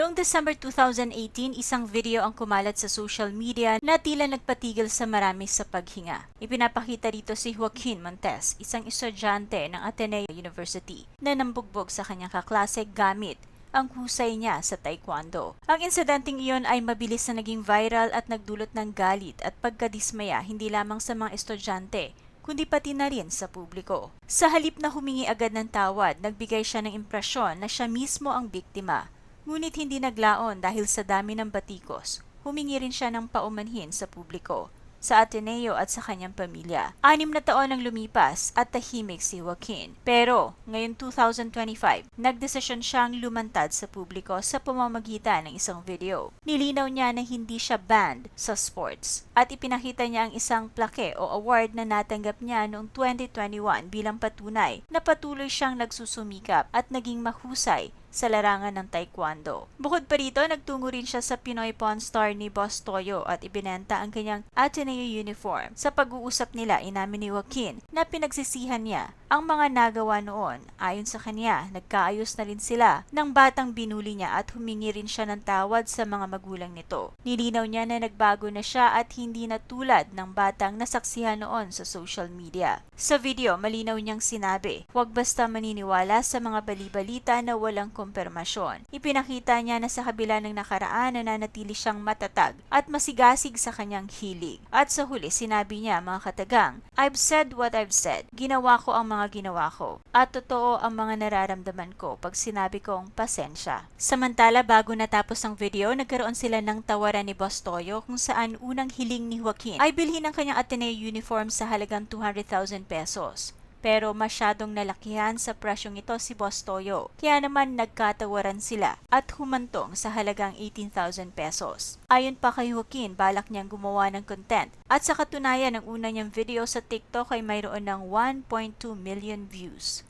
Noong December 2018, isang video ang kumalat sa social media na tila nagpatigil sa marami sa paghinga. Ipinapakita rito si Joaquin Montes, isang estudyante ng Ateneo University, na nambugbog sa kanyang kaklase gamit ang husay niya sa taekwondo. Ang insidenteng iyon ay mabilis na naging viral at nagdulot ng galit at pagkadismaya hindi lamang sa mga estudyante, kundi pati na rin sa publiko. Sa halip na humingi agad ng tawad, nagbigay siya ng impresyon na siya mismo ang biktima. Ngunit hindi naglaon dahil sa dami ng batikos. Humingi rin siya ng paumanhin sa publiko sa Ateneo at sa kanyang pamilya. Anim na taon ang lumipas at tahimik si Joaquin. Pero, ngayon 2025, nagdesisyon siyang lumantad sa publiko sa pamamagitan ng isang video. Nilinaw niya na hindi siya banned sa sports at ipinakita niya ang isang plake o award na natanggap niya noong 2021 bilang patunay na patuloy siyang nagsusumikap at naging mahusay sa larangan ng taekwondo. Bukod pa rito, nagtungo rin siya sa Pinoy Pawn Star ni Boss Toyo at ibinenta ang kanyang Ateneo uniform. Sa pag-uusap nila, inamin ni Joaquin na pinagsisihan niya ang mga nagawa noon. Ayon sa kanya, nagkaayos na rin sila ng batang binuli niya at humingi rin siya ng tawad sa mga magulang nito. Nilinaw niya na nagbago na siya at hindi na tulad ng batang nasaksihan noon sa social media. Sa video, malinaw niyang sinabi, huwag basta maniniwala sa mga balibalita na walang kumpirmasyon. Ipinakita niya na sa kabila ng nakaraan nananatili siyang matatag at masigasig sa kanyang hilig. At sa huli, sinabi niya mga katagang, I've said what I've said. Ginawa ko ang mga ginawa ko. At totoo ang mga nararamdaman ko pag sinabi kong pasensya. Samantala, bago natapos ang video, nagkaroon sila ng tawaran ni Boss Toyo kung saan unang hiling ni Joaquin ay bilhin ang kanyang Ateneo uniform sa halagang 200,000 pesos pero masyadong nalakihan sa presyong ito si Boss Toyo. Kaya naman nagkatawaran sila at humantong sa halagang 18,000 pesos. Ayon pa kay Joaquin, balak niyang gumawa ng content at sa katunayan ng una niyang video sa TikTok ay mayroon ng 1.2 million views.